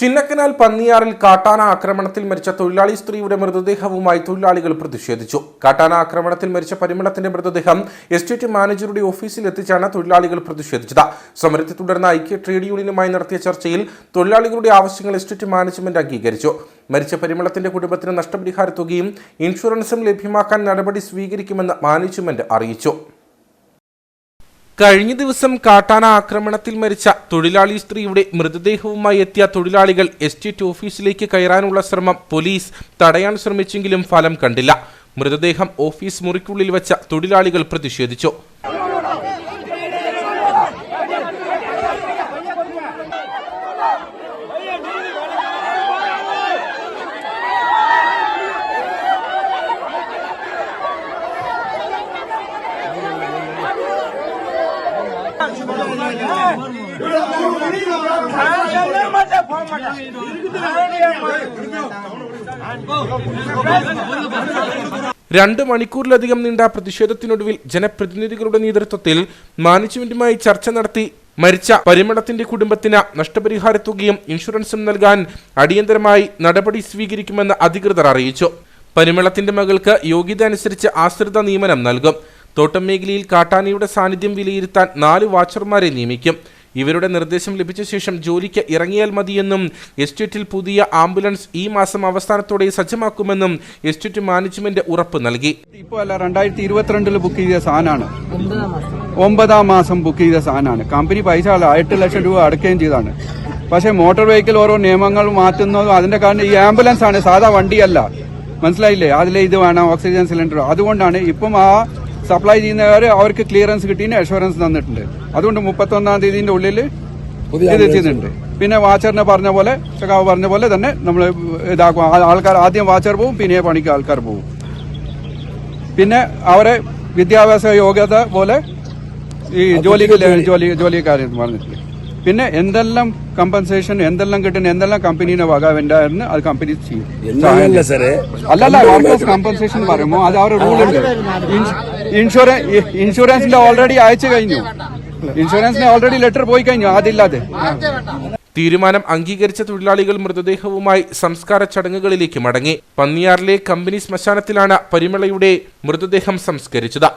ചിന്നക്കനാൽ പന്നിയാറിൽ കാട്ടാന ആക്രമണത്തിൽ മരിച്ച തൊഴിലാളി സ്ത്രീയുടെ മൃതദേഹവുമായി തൊഴിലാളികൾ പ്രതിഷേധിച്ചു. കാട്ടാന ആക്രമണത്തിൽ മരിച്ച പരിമളത്തിന്റെ മൃതദേഹം എസ്റ്റേറ്റ് മാനേജറുടെ ഓഫീസിൽ എത്തിച്ചാണ് തൊഴിലാളികൾ പ്രതിഷേധിച്ചത്. സമരത്തെ തുടർന്ന് ഐക്യ ട്രേഡ് യൂണിയനുമായി നടത്തിയ ചർച്ചയിൽ തൊഴിലാളികളുടെ ആവശ്യങ്ങൾ എസ്റ്റേറ്റ് മാനേജ്മെന്റ് അംഗീകരിച്ചു. മരിച്ച പരിമളത്തിന്റെ കുടുംബത്തിന് നഷ്ടപരിഹാര തുകയും ഇൻഷുറൻസും ലഭ്യമാക്കാൻ നടപടി സ്വീകരിക്കുമെന്ന് മാനേജ്മെന്റ് അറിയിച്ചു. കഴിഞ്ഞ ദിവസം കാട്ടാന ആക്രമണത്തിൽ മരിച്ച തൊഴിലാളി സ്ത്രീയുടെ മൃതദേഹവുമായി എത്തിയ തൊഴിലാളികൾ എസ്റ്റേറ്റ് ഓഫീസിലേക്ക് കയറാനുള്ള ശ്രമം പോലീസ് തടയാൻ ശ്രമിച്ചെങ്കിലും ഫലം കണ്ടില്ല. മൃതദേഹം ഓഫീസ് മുറിക്കുള്ളിൽ വെച്ച തൊഴിലാളികൾ പ്രതിഷേധിച്ചു. രണ്ട് മണിക്കൂറിലധികം നീണ്ട പ്രതിഷേധത്തിനൊടുവിൽ ജനപ്രതിനിധികളുടെ നേതൃത്വത്തിൽ മാനേജ്മെന്റുമായി ചർച്ച നടത്തി മരിച്ച പരിമളത്തിന്റെ കുടുംബത്തിന് നഷ്ടപരിഹാര തുകയും ഇൻഷുറൻസും നൽകാൻ അടിയന്തരമായി നടപടി സ്വീകരിക്കുമെന്ന് അധികൃതർ അറിയിച്ചു. പരിമളത്തിന്റെ മകൾക്ക് യോഗ്യത അനുസരിച്ച് ആശ്രിത നിയമനം നൽകും. തോട്ടം മേഖലയിൽ കാട്ടാനയുടെ സാന്നിധ്യം വിലയിരുത്താൻ നാല് വാച്ചർമാരെ നിയമിക്കും. ഇവരുടെ നിർദ്ദേശം ലഭിച്ച ശേഷം ജോലിക്ക് ഇറങ്ങിയാൽ മതിയെന്നും എസ്റ്റേറ്റിൽ പുതിയ ആംബുലൻസ് ഈ മാസം അവസാനത്തോടെ സജ്ജമാക്കുമെന്നും എസ്റ്റേറ്റ് മാനേജ്മെന്റ് ഉറപ്പ് നൽകി. ഇപ്പൊ അല്ല രണ്ടായിരത്തി ഇരുപത്തിരണ്ടിൽ ബുക്ക് ചെയ്ത സാധനമാണ്. ഒമ്പതാം മാസം. ബുക്ക് ചെയ്ത സാധനമാണ്. കമ്പനി പൈസ എട്ട് ലക്ഷം രൂപ അടക്കുകയും ചെയ്താണ് പക്ഷേ മോട്ടോർ വെഹിക്കിൾ ഓരോ നിയമങ്ങൾ മാറ്റുന്നതും അതിന്റെ കാരണം ഈ ആംബുലൻസ് ആണ് സാധാ വണ്ടിയല്ല. മനസ്സിലായില്ലേ? അതിലെ ഇത് വേണം ഓക്സിജൻ സിലിണ്ടർ അതുകൊണ്ടാണ് ഇപ്പം ആ സപ്ലൈ ചെയ്യുന്നവർ അവർക്ക് ക്ലിയറൻസ് കിട്ടിയതിന് അഷുറൻസ് തന്നിട്ടുണ്ട്. അതുകൊണ്ട് മുപ്പത്തൊന്നാം തീയതിന്റെ ഉള്ളിൽ ഇത് എത്തിയിട്ടുണ്ട്. പിന്നെ വാച്ചറിനെ പറഞ്ഞ പോലെ ചക്കാവ് പറഞ്ഞ പോലെ തന്നെ നമ്മൾ ഇതാക്കും. ആൾക്കാർ ആദ്യം വാച്ചർ പോവും പിന്നെ പണിക്ക് ആൾക്കാർ പോവും. പിന്നെ അവരെ വിദ്യാഭ്യാസ യോഗ്യത പോലെ ഈ ജോലിക്ക് ജോലി ജോലിക്കാരെന്ന് പറഞ്ഞിട്ടില്ല പിന്നെ എന്തെല്ലാം കമ്പൻസേഷൻ എന്തെല്ലാം കിട്ടുന്ന എന്തെല്ലാം കമ്പനീനെ വക വേണ്ടായിരുന്നു അത് കമ്പനി ചെയ്യും. അല്ലല്ല വർക്കേഴ്സ് കമ്പൻസേഷൻ പറയുമ്പോൾ അത് അവരുടെ റൂൾ ഉണ്ട്. ഇൻഷുറൻസ് ഇൻഷുറൻസിന്റെ ഓൾറെഡി അയച്ചു കഴിഞ്ഞു. ഇൻഷുറൻസിന് ഓൾറെഡി ലെറ്റർ പോയി കഴിഞ്ഞു അതില്ലാതെ. തീരുമാനം അംഗീകരിച്ച തൊഴിലാളികൾ മൃതദേഹവുമായി സംസ്കാര ചടങ്ങുകളിലേക്ക് മടങ്ങി. പന്നിയാറിലെ കമ്പനി ശ്മശാനത്തിലാണ് പരിമളയുടെ മൃതദേഹം സംസ്കരിച്ചത്.